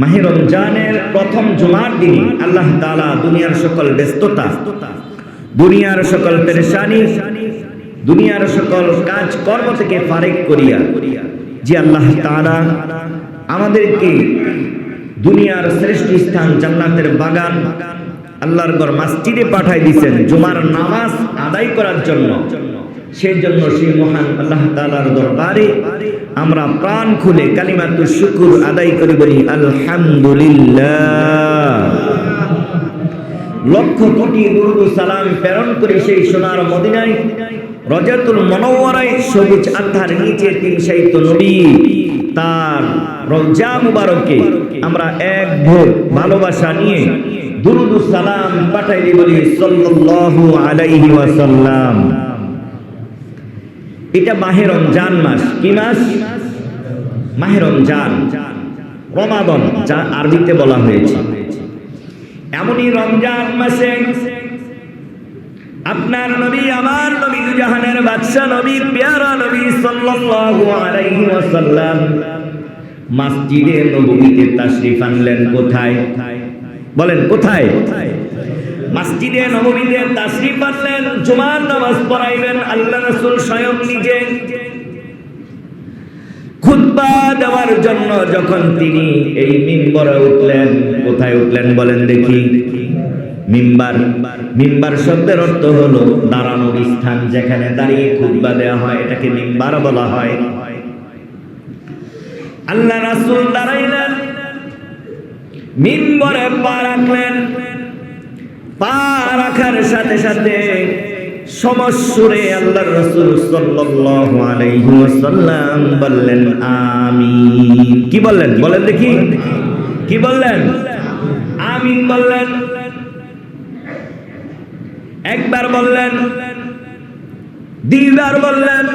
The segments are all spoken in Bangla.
মাহে রমজানের প্রথম জুমার দিন আল্লাহ তাআলা দুনিয়ার সকল ব্যস্ততা, দুনিয়ার সকল পেরেশানি, দুনিয়ার সকল কাজ কর্ম থেকে ফারেক করিয়া, যে আল্লাহ তাআলা আমাদেরকে দুনিয়ার শ্রেষ্ঠ স্থান জান্নাতের বাগান, আল্লাহর ঘর মাসজিদে পাঠাই দিয়েছেন জুমার নামাজ আদায় করার জন্য। সেই জন্য সেই মহান আল্লাহ তাআলার দরবারে আমরা প্রাণ খুলে কালিমাতুর শুকুর আদায় করি বলি, আলহামদুলিল্লাহ। লক্ষ কোটি দুরুদ সালাম প্রেরণ করে সেই সোনার মদিনায়, রজাতুল মনোয়ারায় সবুজ আত্মার নিচে তিন সাহিত্য নবী, তার রওজা মুবারকে আমরা এক ভোর ভালোবাসা নিয়ে দুরুদ সালাম পাঠাই বলি, সাল্লাল্লাহু আলাইহি ওয়াসাল্লাম। এটা মাহে রমজান মাস। কি মাস? মাহে রমজান। রমাদন, যা আরবিতে বলা হয়েছে। এমনই রমজান মাসে আপনার নবী, আমার নবী জাহানের বাদশা নবী, পেয়ারা নবী সাল্লাল্লাহু আলাইহি ওয়াসাল্লাম মসজিদে নববীতে তাশরিফ আনলেন কোথায়? বলেন, কোথায়? মসজিদে নববীতে তাশরিফ আনলেন জুমার নামাজ পড়াইবেন আল্লাহ রাসূল স্বয়ং নিজে খুতবা দেওয়ার জন্য যখন তিনি এই মিম্বরে উঠলেন, কোথায় উঠলেন বলেন দেখি। মিম্বার মিম্বার শব্দের অর্থ হলো দাঁড়ানোর স্থান যেখানে দাঁড়িয়ে খুতবা দেওয়া হয়, এটাকে মিম্বার বলা হয়। আল্লাহ রাসূল দাঁড়াইলেন, মিম্বরে পা রাখলেন পা রাখার সাথে সাথে সমস্যরে আল্লাহ রসুল সাল্লাল্লাহু আলাইহি ওয়াসাল্লাম বললেন, আমিন। কি বললেন? বলেন দেখি। কি বললেন? আমিন বললেন। একবার বললেন, দুইবার বললেন,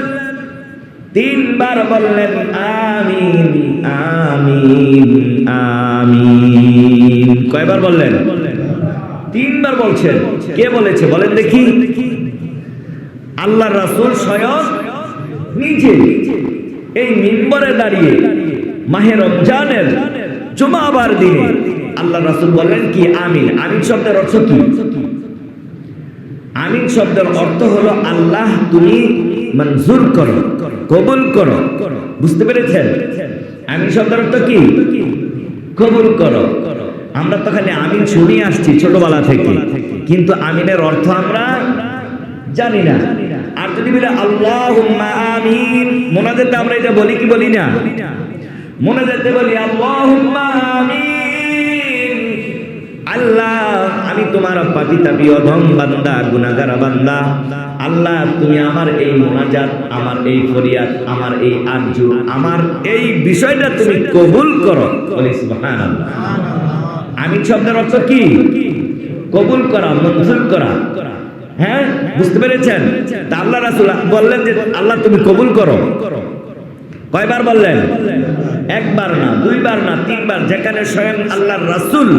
তিনবার বললেন, আমিন আমিন আমিন। কয়বার বললেন? তিনবার বলছেন। কে বলেছে? বলেন দেখি। আল্লাহ রাসূল স্বয়ং নিজে এই মিম্বরে দাঁড়িয়ে মাহে রমজানের জুমাবার দিনে আল্লাহ রাসূল বললেন কি? আমিন। আমিন শব্দের অর্থ কি? আমিন শব্দের অর্থ হলো আল্লাহ তুমি মঞ্জুর করো, কবুল করো। বুঝতে পেরেছেন? আমিন শব্দের অর্থ কি? কবুল করো। আমরা তো খালি আমিন শুনে আসছি ছোটবেলা থেকে। কিন্তু আমিনের অর্থ আমরা জানি না। আর যদি বলে আল্লাহ আমিন মোনাজাতে আমরা এটা বলি কি বলি না? মোনাজাতে বলি আল্লাহ আমিন আল্লাহ আমি তোমার পাপি তাপি অধম বান্দা গুনাগারা বান্দা। আল্লাহ তুমি আমার এই মোনাজাত আমার এই ফরিয়াদ আমার এই আরজু আমার এই বিষয়টা তুমি কবুল করো। বলি সুবহানাল্লাহ। আমিন শব্দের অর্থ কি? কবুল করা মঞ্জুর করা। হ্যাঁ? বুঝতে পেরেছেন? আল্লাহ রাসূল বললেন যে, আল্লাহ তুমি কবুল করো। কয়বার বললেন? একবার না, দুইবার না, তিনবার। যেখানে স্বয়ং আল্লাহর রাসূল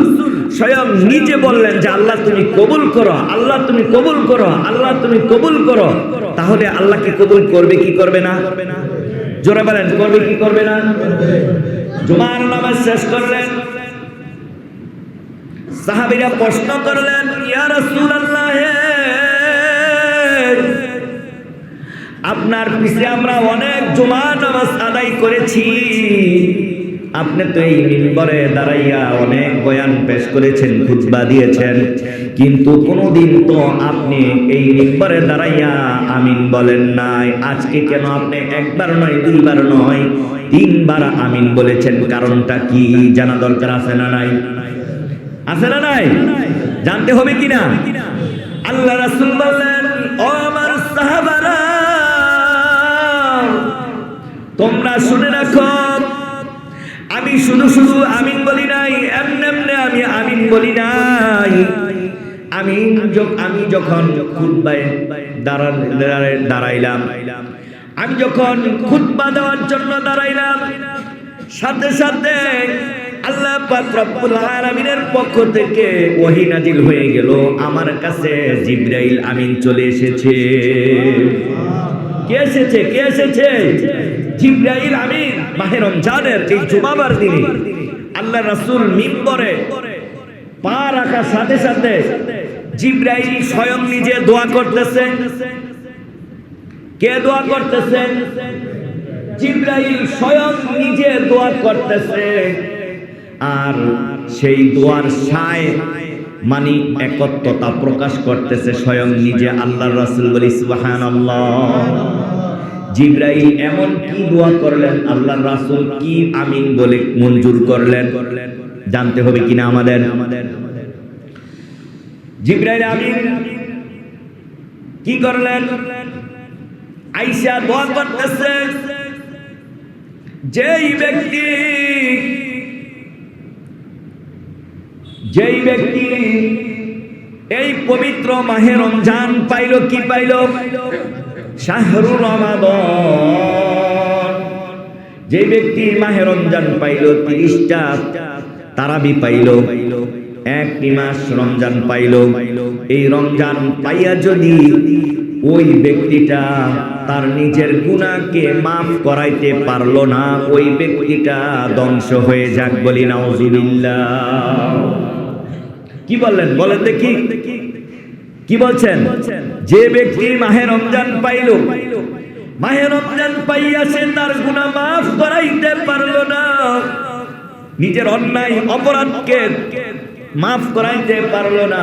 স্বয়ং নিজে বললেন যে, আল্লাহ তুমি কবুল করো, আল্লাহ তুমি কবুল করো, আল্লাহ তুমি কবুল করো, তাহলে আল্লাহকে কবুল করবে কি করবে না? জোরে বলেন, করবে কি করবে না? জুমার নামাজ শেষ করলেন। সাহাবীরা প্রশ্ন করলেন আপনার পিছে আমরা অনেক জুমা নামাজ আদায় করেছি। আপনি তো এই মিম্বরে দাঁড়াইয়া অনেক বয়ান পেশ করেছেন, খুতবা দিয়েছেন। কিন্তু কোনোদিন তো আপনি এই মিম্বরে দাঁড়াইয়া আমিন বলেন নাই। আজকে কেন আপনি একবার নয়, দুইবার নয়, তিনবার আমিন বলেছেন, কারণটা কি জানা দরকার আছে না নাই? আছে না নাই? জানতে হবে কি না আল্লাহ রাসূল বললেন, ও আমার সাহাবারা, তোমরা শুনে রাখো, আমি শুধু শুধু আমিন বলি নাই, এমনি এমনি আমি আমিন বলি নাই। আমি আমি যখন খুতবায় দাঁড়ান দাঁড়াইলাম, আমি যখন খুতবা দেওয়ার জন্য দাঁড়াইলাম, সাথে সাথে আল্লাহ পাক রব্বুল আলামিনের পক্ষ থেকে ওহী নাজিল হয়ে গেল। আমার কাছে জিবরাইল আমিন চলে এসেছে। কে এসেছে? কে এসেছে? জিবরাইল আমিন। মাহে রমজানের এই জুমাবার দিনে আল্লাহ রাসূল মিম্বরে পা রাখার সাথে সাথে জিব্রাইল স্বয়ং নিজে দোয়া করতেছে। কে দোয়া করতেছে? জিব্রাইল স্বয়ং নিজে দোয়া করতেছে। আর সেই দোয়ার সায় মানে একত্বতা প্রকাশ করতেছে স্বয়ং নিজে আল্লাহর রাসূল বলি, সুবহানাল্লাহ। জিব্রাইল এমন কি দোয়া করলেন? আল্লাহর রাসুল কি আমিন বলে মঞ্জুর করলেন? জানতে হবে কিনা আমাদের? জিব্রাইল আমিন কি করলেন? আইসা দোয়া করতেছে, যেই ব্যক্তি যেই ব্যক্তি এই পবিত্র মাহে রমজান পাইল কি পাইল? শাহরু রমাদন। যে ব্যক্তি মাহে রমজান পাইল, তিরিশটা তারাবি পাইল, এক মাস রমজান পাইল। এই রমজান পাইয়া যদি ওই ব্যক্তিটা তার নিজের গুণাকে মাফ করাইতে পারল না, ওই ব্যক্তিটা ধ্বংস হয়ে যাক বলি নাউজুবিল্লাহ। কি বললেন? বলেন দেখি। কি বলছেন? যে ব্যক্তি মাহে রমজান পাইল, মাহে রমজান পাইয়া সে তার গুনাহ মাফ করাইতে পারল না। নিজের অন্যায়, অপরাধকে মাফ করাইতে পারল না।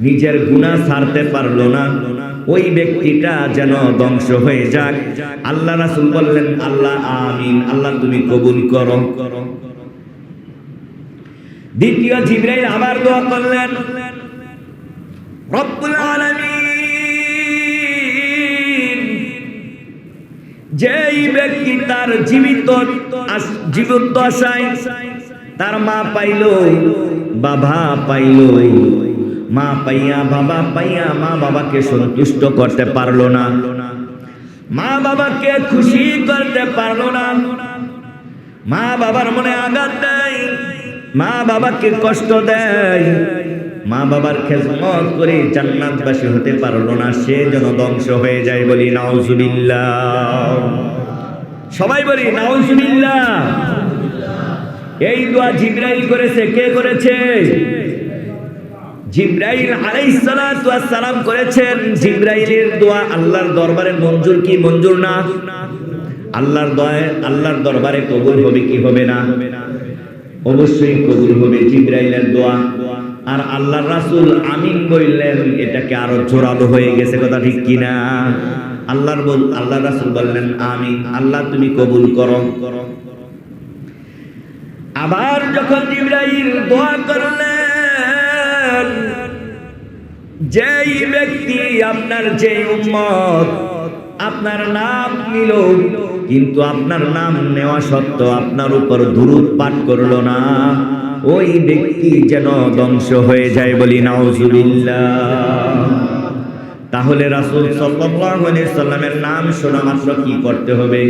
নিজের গুনাহ ছাড়তে পারল না। ওই ব্যক্তিটা যেন ধ্বংস হয়ে যাক। আল্লাহ রাসূল বললেন, আল্লাহ, আমিন। আল্লাহ, তুমি কবুল করো। দ্বিতীয় জিব্রাইল আবার দোয়া করলেন। রব্বুল আলামিন, যেই ব্যক্তি তার জীবিত জীবন্ত আশায় তার মা পাইল, বাবা পাইল, মা পাইয়া, বাবা পাইয়া মা বাবাকে সন্তুষ্ট করতে পারল না। মা বাবাকে খুশি করতে পারল না। মা বাবার মনে আঘাত দেয়। মা বাবাকে কষ্ট দেয়। মা বাবার খেজমত করে জান্নাতবাসী হতে পারল না, সে যেন ধ্বংস হয়ে যায় বলি নাউজুবিল্লাহ। সবাই বলি নাউজুবিল্লাহ। এই দোয়া জিব্রাইল করেছে, কে করেছে? জিব্রাইল সালাম করেছেন। জিব্রাইলের দোয়া আল্লাহর দরবারে মঞ্জুর কি মঞ্জুর না? আল্লাহর দয়, আল্লাহর দরবারে কবুল হবে কি হবে না? অবশ্যই কবুল হবে জিব্রাইলের দোয়া। আর আল্লাহর রাসূল আমিন বললেন, এটাকে আরও জোরালো হয়ে গেছে, কথা ঠিক কিনা? আল্লাহর বল, আল্লাহর রাসূল বললেন, আমিন। আল্লাহ, তুমি কবুল করো। আবার যখন জিব্রাইল দোয়া করলেন, যেই ব্যক্তি আপনার যে উম্মত, আপনার নাম নিল কিন্তু আপনার নাম নেওয়া সত্ত্বেও আপনার উপর দুরুদ পাঠ করল না। ওই ব্যক্তি যেন ধ্বংস হয়ে যায় বলি নাউজুবিল্লাহ। তাহলে রাসূল সাল্লামের নাম শোনা মাত্র কি করতে হবে?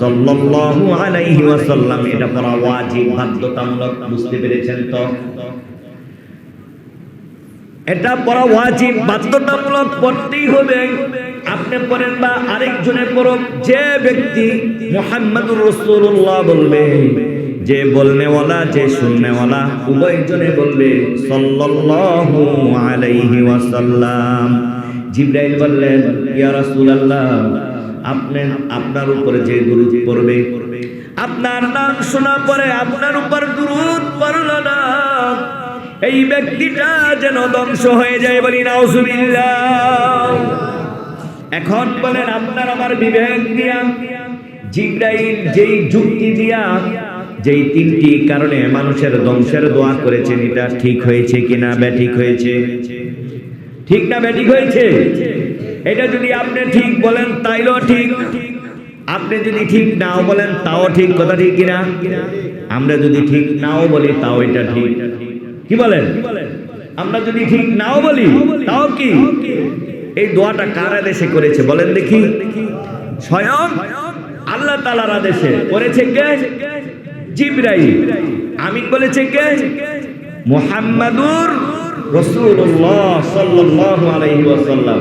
সাল্লাল্লাহু আলাইহি ওয়াসাল্লাম, এটা পড়া ওয়াজিব, বাধ্যতামূলক, বুঝতে পেরেছেন তো? এটা পড়া ওয়াজিব, বাধ্যতামূলক পড়তেই হবে। আপনি পড়েন বা আরেকজনে পড়ুক, যে ব্যক্তি মুহাম্মাদুর রাসূলুল্লাহ বলবে, যে বলনেওয়ালা, যে শুননেওয়ালা উভয়জনে বলবে, সাল্লাল্লাহু আলাইহি ওয়াসাল্লাম। জিব্রাইল বললেন, ইয়া রাসূলুল্লাহ, আপনি আপনার উপরে যে দুরূদ পড়বে, আপনার নাম শোনা পরে আপনার উপর দুরূদ পড়ল না। এই ব্যক্তিটা যেন ধ্বংস হয়ে যায় বলি নাউজুবিল্লাহ। এখন বলেন, আপনার আমার বিবেক দিয়া, জিব্রাইল যেই যুক্তি দিয়া, যেই তিনটি কারণে মানুষের ধ্বংসের দোয়া করেছেন, এটা ঠিক হয়েছে কিনা? ব্যাঠিক হয়েছে। ঠিক না ব্যাঠিক হয়েছে? এটা যদি আপনি ঠিক বলেন, তাইলেও ঠিক। আপনি যদি ঠিক নাও বলেন, তাও ঠিক। কথা ঠিক কিনা? আমরা যদি ঠিক নাও বলি, তাও এটা ঠিক। কি বলেন? আমরা যদি ঠিক নাও বলি, তাও কি? এই দোয়াটা কার আদেশে করেছে বলেন দেখি। স্বয়ং আল্লাহ তালার আদেশে করেছে কে? জিব্রাইল। আমিন বলেছে কে? মুহাম্মাদুর রাসূলুল্লাহ সাল্লাল্লাহু আলাইহি ওয়াসাল্লাম।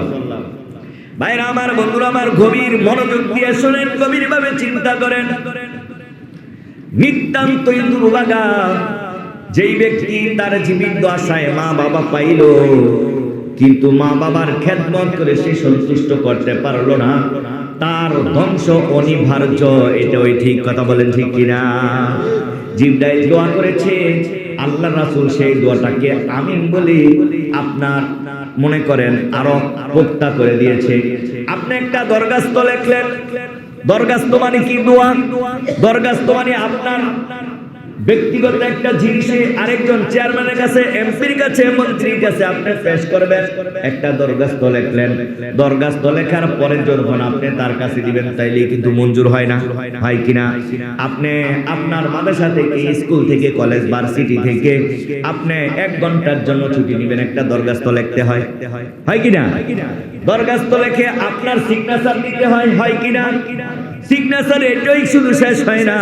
ভাইরা, আমার বন্ধুরা, আমার গভীর মনোযোগ দিয়ে শোনেন গভীর ভাবে চিন্তা করেন। নিতান্তই দুর্ভাগা। যেই ব্যক্তি তার জীবিত আশায় মা বাবা পাইল, কিন্তু মা বাবার খেদমত করে সে সন্তুষ্ট করতে পারল না। তার ধ্বংস অনিবার্য, এটা ওই ঠিক কথা বলেন ঠিক কিনা? জিবরাইল দোয়া করেছে, আল্লাহ রাসূল সেই দোয়াটাকে আমিন বলে আপনার মনে করেন আরও পোক্তা করে দিয়েছে। আপনি একটা দরগাস্ত লেখলেন। দরগাস্ত মানে কি দোয়া? দরগাস্ত মানে আপনার ব্যক্তিগত একটা জিনিসে আরেকজন চেয়ারম্যানের কাছে এমপির কাছে, মন্ত্রীর কাছে আপনি পেশ করবেন। একটা দরগাস্ত লেখলেন। দরগাস্ত লেখার পরে যখন আপনি তার কাছে দিবেন তাইলে কিন্তু মঞ্জুর হয় না। হয় কিনা? আপনি আপনার মাদ্রাসা থেকে, স্কুল থেকে, কলেজ ভার্সিটি থেকে আপনি এক ঘণ্টার জন্য ছুটি নেবেন, একটা দরগাস্ত লিখতে হয়। হয় কিনা? দরগাস্ত লেখে আপনার সিগনেচার দিতে হয় হয় কিনা? সিগনেচার এটাই শুধু শেষ হয় না।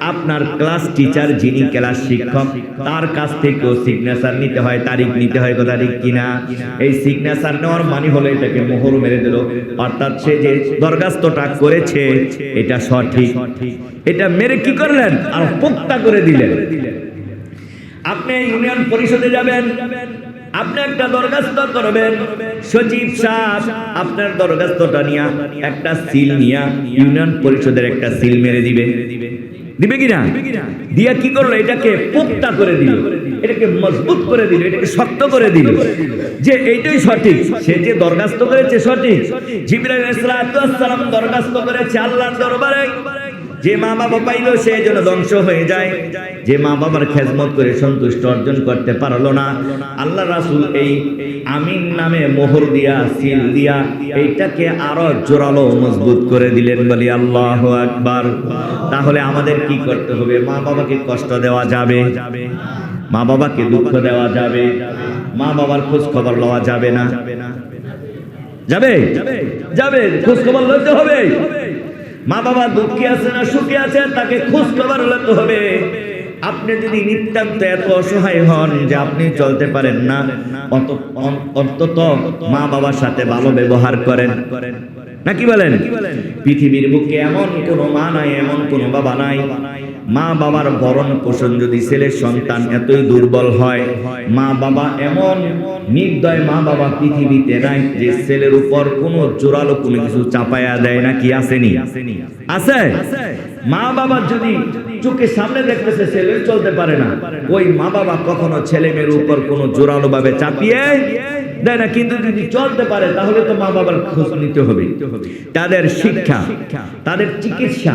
আপনার ক্লাস টিচার যিনি ক্লাস শিক্ষক, তার কাছ থেকেও সিগনেচার নিতে হয়, তারিখ নিতে হয় ঠিক কিনা? এই সিগনেচার নেওয়ার মানে হলো এটাকে মোহর মেরে দিল। অর্থাৎ সে যে দরখাস্তটা করেছে, এটা সঠিক। এটা মেরে কি করলেন? আর পোক্তা করে দিলেন। আপনি ইউনিয়ন পরিষদে যাবেন, আপনি একটা দরখাস্ত করবেন। সচিব সাহেব, আপনার দরখাস্তটা নিয়ে একটা সিল নিয়ে ইউনিয়ন পরিষদের একটা সিল মেরে দিবে। দিবে কিনা? দিয়া কি করল? এটাকে পোক্তা করে দিল। এটাকে মজবুত করে দিল। এটাকে শক্ত করে দিল। যে এইটাই সঠিক, সে যে দরখাস্ত করেছে সঠিক। জিবরাইল ইসলাম সালাম দরখাস্ত করেছে আল্লাহর দরবারে। যে মা বাবা পাইলো সে যেন ধ্বংস হয়ে যায়। যে মা বাবার খেজমত করে সন্তুষ্ট অর্জন করতে পারল না। আল্লাহ রাসুল এই আমিন নামে মোহর দিয়া, সিল দিয়া এইটাকে আরও জোরালো মজবুত করে দিলেন বলি, আল্লাহ আকবার। তাহলে আমাদের কি করতে হবে? মা বাবাকে কষ্ট দেওয়া যাবে? মা বাবাকে দুঃখ দেওয়া যাবে? মা বাবার খোঁজ খবর লওয়া যাবে না? যাবে? যাবে? খোঁজ খবর লইতে হবে? মা বাবা দুঃখে আছে না সুখে আছে, তাকে খোঁজ খবর লাগতে হবে। আপনি যদি নিতান্ত এত অসহায় হন যে আপনি চলতে পারেন না অন্তত মা বাবার সাথে ভালো ব্যবহার করেন। নাকি বলেন? পৃথিবীর বুকে এমন কোনো মা নাই, এমন কোনো বাবা নাই। মা বাবার ভরণ পোষণ যদি ছেলের সন্তান এতই দুর্বল হয় মা বাবা এমন নির্দয় মা বাবা পৃথিবীতে নাই যে ছেলের উপর কোনো জোরালো কোনো কিছু চাপায়া দেয় না, কি আসেনি? আছে? মা বাবা যদি চোখের সামনে দেখতেছে ছেলে চলতে পারে না, ওই মা বাবা কখনো ছেলে মেয়ের উপর কোনো জোরালো ভাবে চাপিয়ে দেয় না, কিন্তু যদি চলতে পারে, তাহলে তো মা বাবার খোঁজ নিতে হবে। তাদের শিক্ষা, তাদের চিকিৎসা,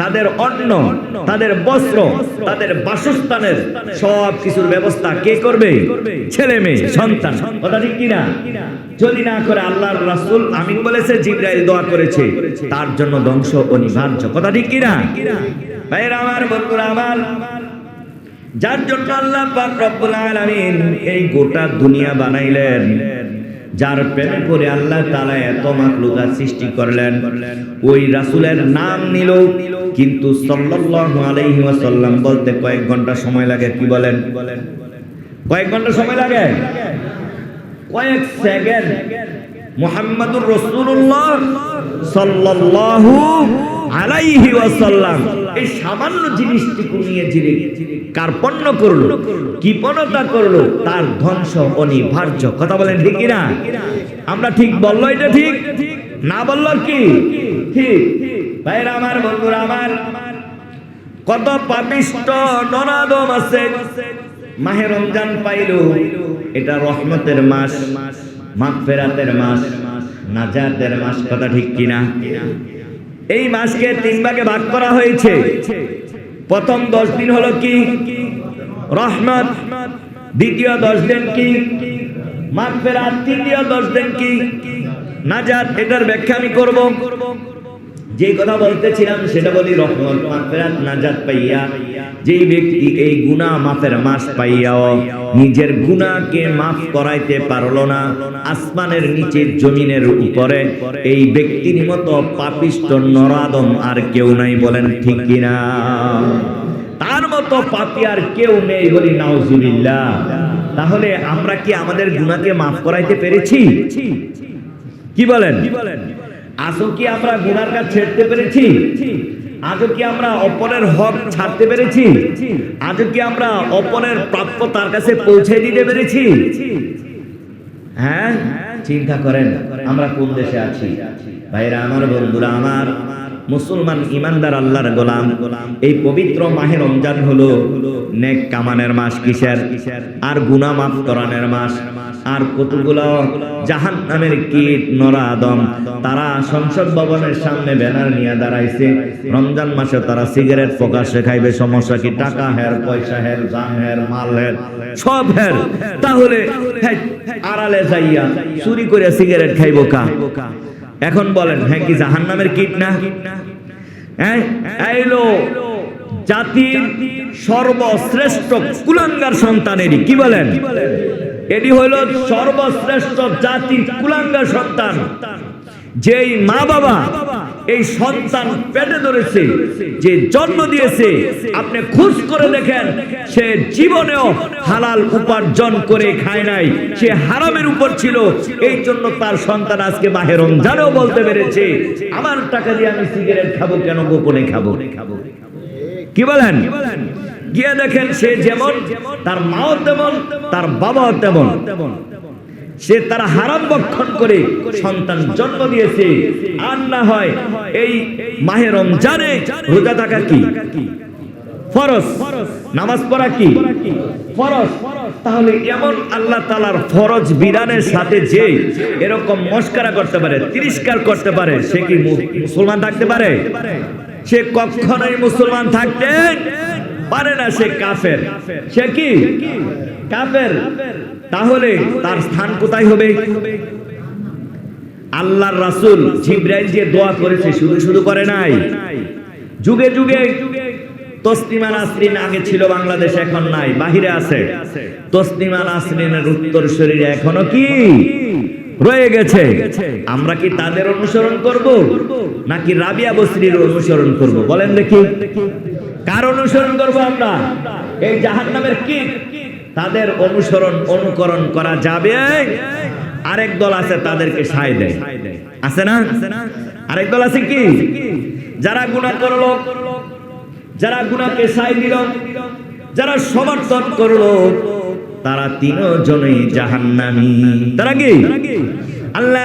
তাদের অন্ন, তাদের বস্ত্র, তাদের বাসস্থানের সব কিছুর ব্যবস্থা কে করবে? ছেলে মেয়ে, সন্তান। কথা ঠিক কিনা? যদি না করে আল্লাহর রাসুল আমিন বলেছে, জিব্রাইল দোয়া করেছে, তার জন্য ধ্বংস অনিবার্য কথা ঠিক কিনা? ভাইরা আমার, বন্ধুরা আমার যার জন্য আল্লাহ আলামিন এই গোটা দুনিয়া বানাইলেন, যার প্রেমে করে আল্লাহ তাআলা এত মাখলুকাত সৃষ্টি করলেন। ওই রাসূলের নাম নিল, কিন্তু সাল্লাল্লাহু বলতে কয়েক ঘণ্টা সময় লাগে, কি বলেন? কয়েক ঘণ্টা সময় লাগে? কয়েক সেকেন্ড। মুহাম্মাদুর রাসূলুল্লাহ সাল্লাল্লাহু আলাইহি ওয়াসাল্লাম। এই সামান্য জিনিসটুকু নিয়ে যিনি কার্পণ্য করল, কৃপণতা করল, তার ধ্বংস অনিবার্য। কথা বলেন ঠিক কিনা? আমরা ঠিক বলল এটা ঠিক? না বলল কি? ঠিক। আমার, বন্ধুরা আমার, কত পাপিষ্ট ননাদম আছে। মাহে রমজান পাইল, এটা রহমতের মাস, মাগফিরাতের মাস, নাজাতের মাস, কথা ঠিক কিনা? এই মাসকে তিন ভাগে ভাগ করা হয়েছে। প্রথম দশ দিন হলো কি? রহমত। দ্বিতীয় দশ দিন কি? মাঘ ফেরা তৃতীয় দশ দিন কি? না নাজাত। এটার ব্যাখ্যা আমি করব। যে কথা বলতেছিলাম, সেটা বলি রহমত, মাগফিরাত, নাজাত পাইয়া। যেই ব্যক্তি এই গুনাহ মাফের মাস পাইয়াও নিজের গুনাহকে মাফ করাইতে পারল না, আসমানের নিচে জমিনের উপরে, এই ব্যক্তির মতো পাপিষ্ট নরাদম আর কেউ নাই বলেন ঠিক কিনা? তার মতো পাপি আর কেউ নেই বলি নাউজুবিল্লাহ। তাহলে আমরা কি আমাদের গুনাহকে মাফ করাইতে পেরেছি? কি বলেন কি বলেন? আসো কি আমরা গুনার কাজ ছেড়তে পেরেছি? আজও কি আমরা অপরের হক ছাড়তে পেরেছি? আজও কি আমরা অপরের প্রাপ্য তার কাছে পৌঁছে দিতে পেরেছি? হ্যাঁ চিন্তা করেন, আমরা কোন দেশে আছি? ভাইরা আমার, বন্ধুরা আমার, মুসলমান ইমানদার আল্লাহর গোলাম, এই পবিত্র মাহে রমজান হলো নেক কামানের মাস কিসের? আর গুনাহ মাফ করানোর মাস। আর কতগুলো জাহান নামের কীট নরা আদম তারা সংসদ ভবনের সামনে ব্যানার নিয়ে দাঁড়াইছে। রমজান মাসে তারা সিগারেট প্রকাশ্যে খাইবে সমস্যা কি? টাকা হের, পয়সা হের, জান হের, মাল হের, সব হের। তাহলে আড়ালে যাইয়া চুরি করে সিগারেট খাইবো কা? এখন বলেন হ্যাঁ কি জাহান নামের কীট না? হ্যাঁ এইলো জাতির সর্বশ্রেষ্ঠ কুলাঙ্গার সন্তানেরই, কি বলেন? এটি হইল সর্বশ্রেষ্ঠ জাতির কুলাঙ্গার সন্তান। যেই মা বাবা এই সন্তান পেটে ধরেছে, যে জন্ম দিয়েছে, আপনি খুশ করে দেখেন, সে জীবনেও হালাল উপার্জন করে খায় নাই, সে হারামের উপর ছিল, এই জন্য তার সন্তান আজকে মাহের রমজানেও বলতে পেরেছে, আমার টাকা দিয়ে আমি সিগারেট খাব কেন? গোপনে খাব খাব। কি বলেন? গিয়ে দেখেন সে যেমন, তার মাও তেমন, তার বাবাও তেমন। সে তার হারাম বক্ষণ করে সন্তান জন্ম দিয়েছে। আর না হয় এই মাহে রমজানে রোজা থাকা কি? নামাজ পড়া কি? ফরজ। তাহলে এমন আল্লাহ তালার ফরজ সাথে এরকম মস্কারা করতে পারে করতে পারে, সে কি মুসলমান থাকতে পারে? সে কখনোই মুসলমান থাকতে পারে না সে কাফের। সে কি? কাফের। তাহলে তার স্থান কোথায় হবে? আল্লাহর রাসূল জিব্রাইল যে দোয়া করেছে শুধু শুধু করে নাই। যুগে যুগে তসলিমা নাসরিন আগে ছিল বাংলাদেশে, এখন নাই, বাহিরে আছে। তসলিমা নাসরিনের উত্তর শরীরে এখনও কি? রয়ে গেছে। আমরা কি তাদের অনুসরণ করব? নাকি রাবিয়া বসরির অনুসরণ করব? বলেন দেখি। কার অনুসরণ করব আমরা? এই জাহান্নামের কি? তাদের অনুসরণ, অনুকরণ করা যাবে। আরেক দল আছে, তাদেরকে সায় দেয়। আছে না? আরেক দল আছে কি? যারা গুণা করল, যারা গুণাকে সায় দিল, যারা সমর্থন করল, তারা তিনজনই জাহান্নামী। তারা কি? আল্লাহ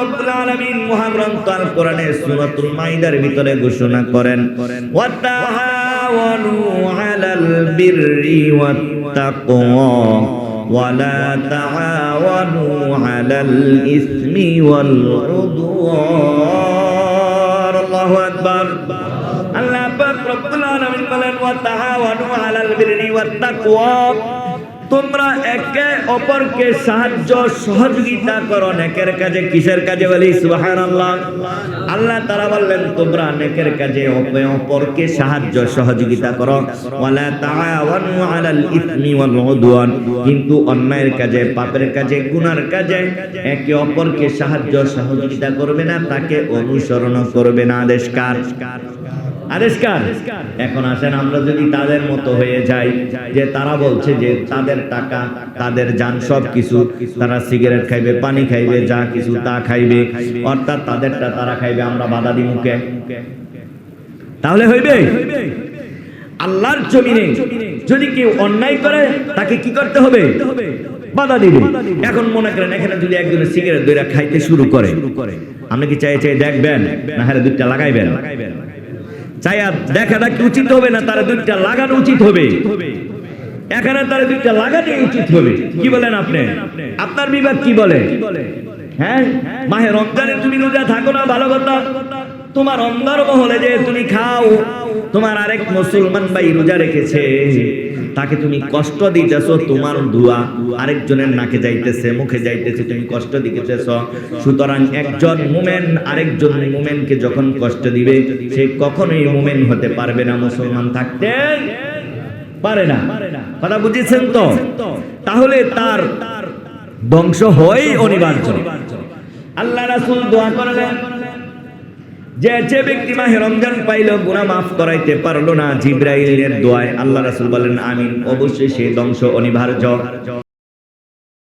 রব্বুল আলামিন মহাগ্রন্থ আল কোরআনে সূরাতুল মাইদার ভিতরে ঘোষণা করেন ওয়াতাহাওয়ানু تعاونوا على البر والتقوى ولا تعاونوا على الإثم والعدوان. الله أكبر. الله أكبر. رب العالمين بلن وتعاونوا على البر والتقوى. তোমরা একে অপরকে সাহায্য সহযোগিতা করো, নেকের কাজে, কিসের কাজে বলি? সুবহানাল্লাহ। আল্লাহ তারা বললেন, তোমরা নেকের কাজে অপে অপরকে সাহায্য সহযোগিতা করো। ওয়ালা তাআওয়ানু আলাল ইসমি ওয়াল উদওয়ান। কিন্তু অন্যায়ের কাজে, পাপের কাজে, গুনার কাজে একে অপরকে সাহায্য সহযোগিতা করবে না, তাকে অনুসরণ করবে না আদেশ কার আদেশকার। এখন আসেন, আমরা যদি তাদের মতো হয়ে যাই, যে তারা বলছে যে তাদের টাকা, তাদের যান সব কিছু, তারা সিগারেট খাইবে, পানি খাইবে, যা কিছু তা খাইবে, অর্থাৎ তাদেরটা তারা খাইবে, আমরা বাধা দি মুখে। তাহলে হইবে? আল্লাহর জমিনে যদি কেউ অন্যায় করে, তাকে কি করতে হবে? বাধা দিবে। এখন মনে করেন, এখানে যদি একজন সিগারেট দইরা খাইতে শুরু করে, আপনি কি চাই চাই দেখবেন? না হলে দুধটা লাগাইবেন? চাইয়া দেখাটা কি উচিত হবে না, তারা দুইটা লাগানো উচিত হবে। এখানে তারা দুইটা লাগানো উচিত হবে। কি বলেন আপনি? আপনার বিভাগ কি বলে? হ্যাঁ? মাহে রমজানে তুমি রোজা থাকো না, ভালো কথা। তোমার অন্ধর মহলে যে তুমি খাও তোমার আরেক মুসলমান ভাই রোজা রেখেছে। তাকে তুমি কষ্ট দিতেছো, তোমার দুয়া আরেকজনের নাকে যাইতেছে, মুখে যাইতেছে, তুমি কষ্ট দিতেছ। সুতরাং একজন মুমেন আরেকজন মুমেনকে যখন কষ্ট দিবে, সে কখনোই মুমেন হতে পারবে না, মুসলমান থাকতে পারে না। কথা বুঝেছেন তো? তাহলে তার ধ্বংস হয় অনিবার্য। আল্লাহ রাসূল দোয়া করলেন যে যে ব্যক্তি মাহে রমজান পাইল গুণা মাফ করাইতে পারল না, জিব্রাইলের দোয়ায় আল্লাহ রাসুল বলেন, আমিন। অবশ্যই সে ধ্বংস অনিবার্য।